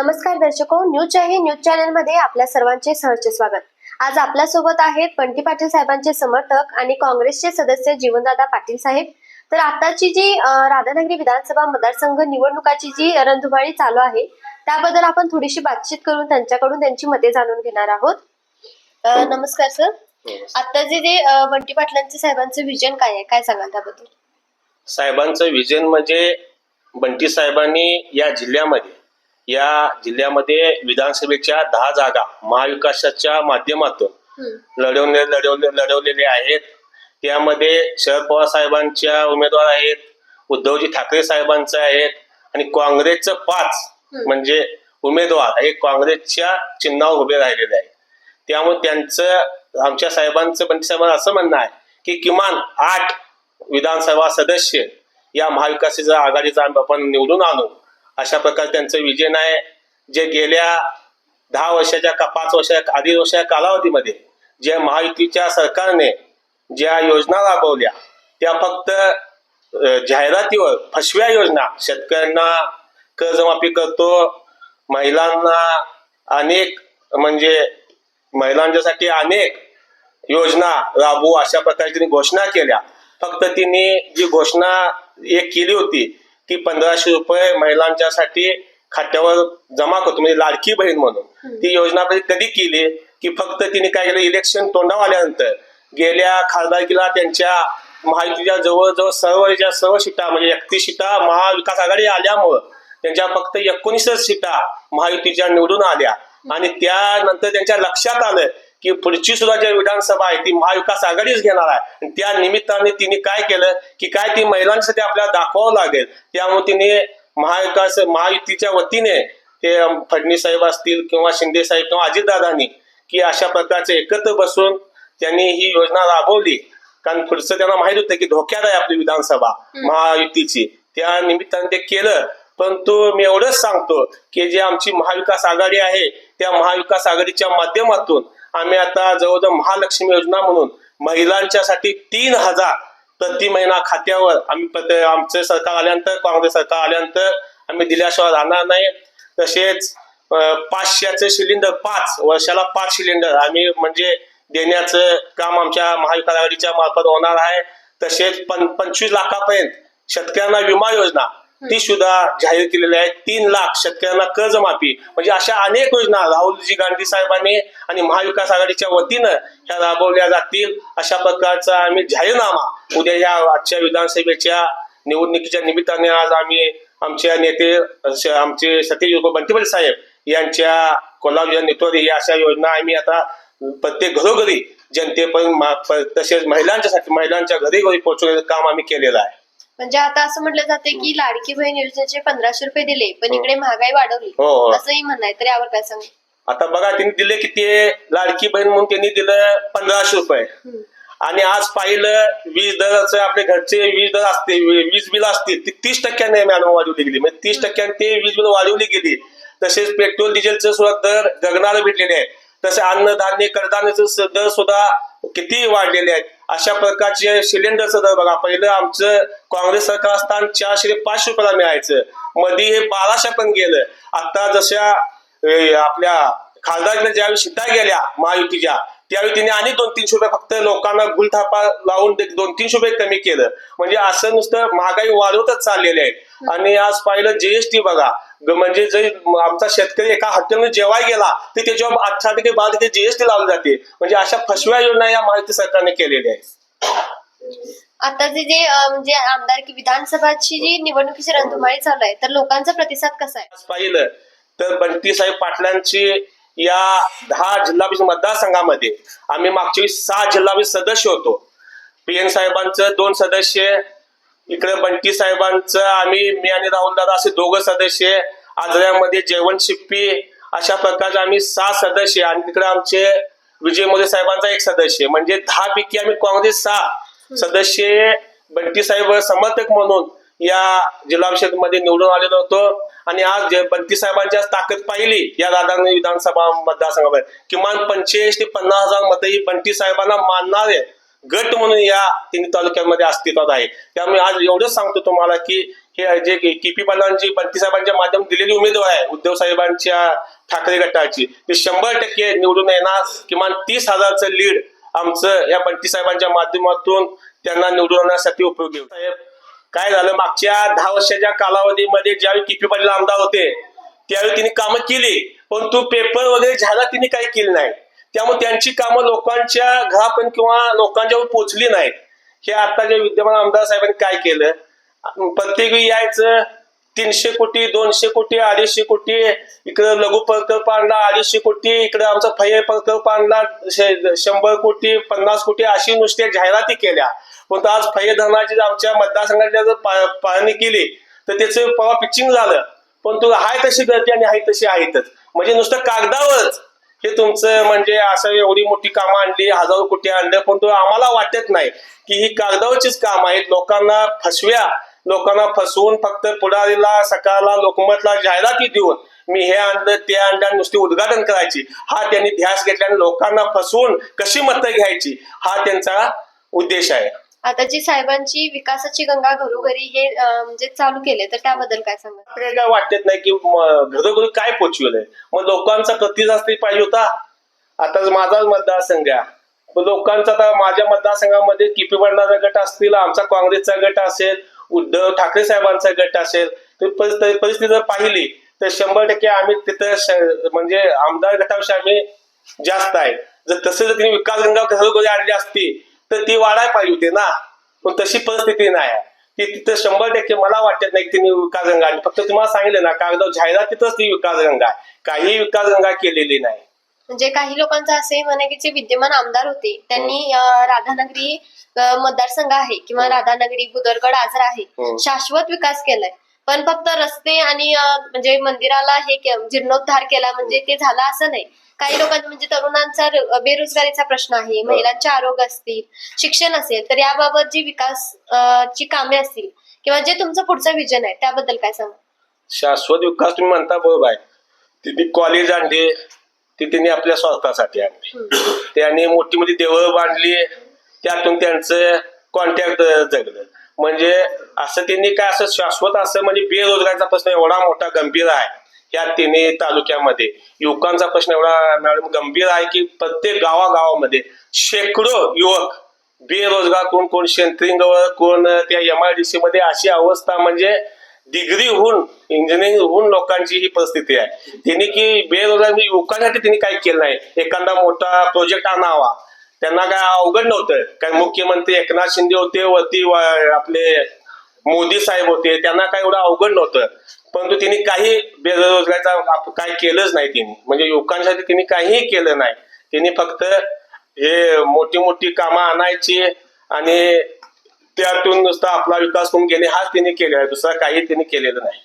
नमस्कार दर्शको न्यूज चाहे न्यूज चॅनलमध्ये आपल्या सर्वांचे सहर्ष स्वागत. आज आपल्यासोबत आहेत बंटी पाटील साहेबांचे समर्थक आणि काँग्रेसचे सदस्य जीवनदादा पाटील साहेब. तर आताची जी राधानगरी विधानसभा मतदारसंघ निवडणुकाची जी रणधुमाळी चालू आहे त्याबद्दल आपण थोडीशी बातचीत करून त्यांच्याकडून त्यांची मते जाणून घेणार आहोत. नमस्कार सर. आताचे जे अं, बंटी पाटलांचे साहेबांचं विजन काय आहे? काय सांगाल त्याबद्दल? साहेबांचं विजन म्हणजे बंटी साहेबांनी या जिल्ह्यामध्ये या जिल्ह्यामध्ये विधानसभेच्या दहा जागा महाविकासाच्या माध्यमातून लढवले लढवले लढवलेले आहेत. त्यामध्ये शरद पवार साहेबांच्या उमेदवार आहेत उद्धवजी ठाकरे साहेबांचं आहेत आणि काँग्रेसचं पाच. म्हणजे उमेदवार हे काँग्रेसच्या चिन्हावर उभे राहिलेले आहेत. त्यामुळे त्यांचं आमच्या साहेबांचं साहेबांचं असं म्हणणं आहे की किमान आठ विधानसभा सदस्य या महाविकासाच्या आघाडीचा आपण निवडून आणू. अशा प्रकारे त्यांचं विजन आहे जे गेल्या दहा वर्षाच्या का पाच वर्षाच्या आधी वर्षाच्या कालावधीमध्ये ज्या महायुतीच्या सरकारने ज्या योजना राबवल्या त्या फक्त जाहिरातीवर फसव्या योजना शेतकऱ्यांना कर्जमाफी करतो महिलांना अनेक म्हणजे महिलांच्यासाठी अनेक योजना राबवू अशा प्रकारे त्यांनी घोषणा केल्या. फक्त तिने जी घोषणा एक केली होती की पंधराशे रुपये महिलांच्यासाठी खात्यावर जमा करतो म्हणजे लाडकी बहीण म्हणून. ती योजना कधी कधी केली की फक्त तिने काय केलं इलेक्शन तोंडावर आल्यानंतर गेल्या खासदारकीला त्यांच्या महायुतीच्या जवळजवळ सर्व ज्या सर्व सीटा म्हणजे एकतीस सीटा महाविकास आघाडी आल्यामुळं त्यांच्या फक्त एकोणीसच सीटा महायुतीच्या निवडून आल्या. आणि त्यानंतर त्यांच्या लक्षात आलं की पुढची सुद्धा जी विधानसभा आहे ती महाविकास आघाडीच घेणार आहे. आणि त्या निमित्ताने तिने काय केलं की काय ती महिलांसाठी आपल्याला दाखवावं लागेल त्यामुळे तिने महाविकास महायुतीच्या वतीने ते फडणवीस साहेब असतील किंवा शिंदे साहेब किंवा अजितदादांनी की अशा प्रकारचे एकत्र बसून त्यांनी ही योजना राबवली. कारण पुढचं त्यांना माहीत होतं की धोक्यात आहे आपली विधानसभा महायुतीची. त्या निमित्ताने ते केलं. परंतु मी एवढंच सांगतो की जे आमची महाविकास आघाडी आहे त्या महाविकास आघाडीच्या माध्यमातून आम्ही आता जवळजवळ महालक्ष्मी योजना म्हणून महिलांच्यासाठी तीन हजार प्रति महिना खात्यावर आम्ही प्रत- आमचं सरकार आल्यानंतर काँग्रेस सरकार आल्यानंतर आम्ही दिल्याशिवाय राहणार नाही. तसेच पाचशेचे सिलेंडर पाच वर्षाला पाच सिलेंडर आम्ही म्हणजे देण्याचं काम आमच्या महाविकास आघाडीच्या मार्फत होणार आहे. तसेच पं पंचवीस लाखापर्यंत शेतकऱ्यांना विमा योजना ती सुद्धा जाहीर केलेली आहे. तीन लाख शेतकऱ्यांना कर्जमाफी. म्हणजे अशा अनेक योजना राहुलजी गांधी साहेबांनी आणि महाविकास आघाडीच्या वतीनं ह्या राबवल्या जातील. अशा प्रकारचा आम्ही जाहीरनामा उद्या या आजच्या विधानसभेच्या निवडणुकीच्या निमित्ताने आज आम्ही आमच्या नेते आमचे सतीश बंटीपल्ली साहेब यांच्या कोल्हापूर नेतृत्वात या अशा योजना आम्ही आता प्रत्येक घरोघरी जनतेपर्यंत तसेच महिलांच्यासाठी महिलांच्या घरी घरी पोहोचवण्याचं काम आम्ही केलेलं आहे. म्हणजे आता असं म्हटलं जाते की लाडकी बहीण योजनेचे पंधराशे रुपये दिले पण इकडे महागाई वाढवली. हो, हो. असंही म्हणणं आहे. तर यावर काय सांग? आता बघा त्यांनी दिले किती लाडकी बहीण म्हणून त्यांनी दिलं पंधराशे रुपये. आणि आज पाहिलं वीज दराचं आपले घरचे वीज दर असते वीज बिल असतील ती तीस टक्क्याने मॅडम वाढवली गेली. म्हणजे तीस टक्क्याने ते वीज बिल वाढवली गेली. तसेच पेट्रोल डिझेलचं सुद्धा दर गगनाला भेटलेले आहेत. तसे अन्नधान्य कडधान्याचं दर सुद्धा किती वाढलेले आहेत. अशा प्रकारचे सिलेंडरचं दर बघा पहिलं आमचं काँग्रेस सरकार असताना चारशे पाच पाचशे रुपयाला मिळायचं. मध्ये हे बाराशे पण गेलं. आता जशा आपल्या खासदारकडे ज्यावेळी सिद्धा गेल्या महायुतीच्या त्यावेळी तिने आणि दोन तीनशे रुपये फक्त लोकांना गुलथापा लावून दोन तीनशे रुपये कमी केलं. म्हणजे असं नुसतं महागाई वाढवतच चाललेली आहे आणि आज पाहिलं जीएसटी बघा म्हणजे जे आमचा शेतकरी एका हॉटेलमध्ये जेवाय गेला तर त्याच्यावर अठरा टक्के बारा टक्के जीएसटी लावली जाते. म्हणजे अशा फसव्या योजना या माहिती सरकारने केलेल्या आहेत. आताचे जे म्हणजे आमदार की विधानसभाची जी निवडणुकीची रणधुमाळी चालू आहे तर लोकांचा प्रतिसाद कसा आहे? पाहिलं तर बंटी साहेब पाटलांची या दहा जिल्हा परिषद मतदारसंघामध्ये आम्ही मागच्या सहा जिल्हा परिषद सदस्य होतो. पी एन साहेबांचं दोन सदस्य इकडे बंटी साहेबांचं आम्ही मी आणि राहुल दादा असे दोघं सदस्य आजऱ्यामध्ये जेवण शिप्पी अशा प्रकारचे आम्ही सहा सदस्य आणि तिकडे आमचे विजय मोदी साहेबांचा एक सदस्य म्हणजे दहा पैकी आम्ही काँग्रेस सहा सदस्य बंटी साहेब समर्थक म्हणून या जिल्हा परिषदमध्ये निवडून आलेलो होतो. आणि आज जे बंटी साहेबांची आज ताकद पाहिली या राधानगरी विधानसभा मतदारसंघामध्ये. किमान पंचेचाळीस ते पन्नास हजार मतं ही बंटी साहेबांना मानणारे गट म्हणून या तिन्ही तालुक्यांमध्ये अस्तित्वात आहे. त्यामुळे आज एवढंच सांगतो तुम्हाला की हे जे केपी पालांची बंटी साहेबांच्या माध्यम दिलेली उमेदवार आहे उद्धव साहेबांच्या ठाकरे गटाची. ते शंभर टक्के निवडून येणार किमान तीस हजारचं लीड आमचं या बंटी साहेबांच्या माध्यमातून त्यांना निवडून आणण्यासाठी उपयोगी साहेब काय झालं? मागच्या दहा वर्षाच्या कालावधीमध्ये ज्यावेळी किपी पाटील आमदार होते त्यावेळी तिने कामं केली पण तो पेपर वगैरे झाला तिने काही केलं नाही. त्यामुळे त्यांची कामं लोकांच्या घरापर्यंत किंवा लोकांच्यावर पोचली नाहीत. हे आता जे विद्यमान आमदार साहेबांनी काय केलं? प्रत्येक वेळी यायचं तीनशे कोटी दोनशे कोटी अडीचशे कोटी इकडं लघु प्रकल्प आणला अडीचशे कोटी इकडं आमचा फय प्रकल्प आणला शंभर कोटी पन्नास कोटी अशी नुसत्या जाहिराती केल्या. पण आज फय धरणाची आमच्या मतदारसंघाची जर पाहणी केली तर त्याचं परवा पिचिंग झालं. पण तू हाय तशी गर्दी आणि आहे तशी आहेतच. म्हणजे नुसतं कागदावरच हे तुमचं म्हणजे असं एवढी मोठी कामं आणली हजारो कोटी आणलं पण तो आम्हाला वाटत नाही की ही कागदावरचीच काम आहेत. लोकांना फसव्या लोकांना फसवून फक्त पुढारीला सकाळला लोकमतला जाहिराती देऊन मी हे आणलं ते आणलं नुसती उद्घाटन करायची. हा त्यांनी ध्यास घेतल्याने लोकांना फसवून कशी मतं घ्यायची? हा त्यांचा उद्देश आहे. आता जी साहेबांची विकासाची गंगा घरोघरी हे अं, म्हणजे चालू केले तर त्याबद्दल काय सांगा आपल्याला काय वाटत नाही की म- घरोघरी काय पोचवलंय? मग लोकांचा प्रतिसाद तरी पाहिजे होता? आता माझाच मतदारसंघ आहे. लोकांचा आता माझ्या मतदारसंघामध्ये किपी बंडाचा गट असतील आमचा काँग्रेसचा गट असेल उद्धव ठाकरे साहेबांचा गट असेल तर परिस्थिती परिस्थिती जर पाहिली तर शंभर टक्के आम्ही तिथं श- म्हणजे आमदार गटाविषयी आम्ही जास्त आहे. जर तसे जर तिने विकास गंगा घरोघरी आणली असती तर ती वाढायला पाहिजे होती ना. पण तशी परिस्थिती नाही आहे. ती तिथं शंभर टक्के मला वाटत नाही की तिने विकास गंगा आणली फक्त तुम्हाला सांगितलं ना कागदावर जाहिरातीतच ती विकास गंगा आहे. काही विकास गंगा केलेली नाही. म्हणजे काही लोकांचं असंही म्हणे की जे विद्यमान आमदार होते त्यांनी राधानगरी मतदारसंघ आहे किंवा राधानगरी बुदरगड आजरा आहे हम्म. शाश्वत विकास केलाय. पण फक्त रस्ते आणि म्हणजे मंदिराला हे जीर्णोद्धार केला म्हणजे ते झालं असं नाही. काही लोकांना म्हणजे तरुणांचा बेरोजगारीचा प्रश्न आहे महिलांचे आरोग्य असतील शिक्षण असेल तर याबाबत जी विकास ची कामे असतील किंवा जे तुमचं पुढचं विजन आहे त्याबद्दल काय सांगा शाश्वत विकास तुम्ही म्हणता बरोबर आहे. तिथे कॉलेज आणले ती त्यांनी आपल्या स्वार्थासाठी आणली. त्यांनी मोठी मोठी देवळं बांधली त्यातून त्यांचं कॉन्टॅक्ट जगलं. म्हणजे असं त्यांनी काय असं शाश्वत असं म्हणजे बेरोजगारीचा प्रश्न एवढा मोठा गंभीर आहे या तिन्ही तालुक्यामध्ये. युवकांचा प्रश्न एवढा मॅडम गंभीर आहे की प्रत्येक गावागावामध्ये शेकडो युवक बेरोजगार कोण कोण सेंट्रिंगवर कोण त्या एम आय डी सी मध्ये अशी अवस्था म्हणजे डिग्री होऊन इंजिनिअरिंग होऊन लोकांची ही परिस्थिती आहे. त्यांनी की बेरोजगार म्हणजे युवकांसाठी त्यांनी काय केलं नाही. एखादा मोठा प्रोजेक्ट आणावा. त्यांना काय अवघड नव्हतं. काय मुख्यमंत्री एकनाथ शिंदे होते वरती आपले मोदी साहेब होते त्यांना काय एवढं अवघड नव्हतं. परंतु तिने काही बेरोजगारीचा काय केलंच नाही तिने. म्हणजे युवकांसाठी तिने काहीही केलं नाही. तिने फक्त हे मोठी मोठी कामं आणायची आणि त्यातून नुसता आपला विकास करून घेणे हाच तिने केलेला आहे. दुसरा काही त्यांनी केलेलं नाही.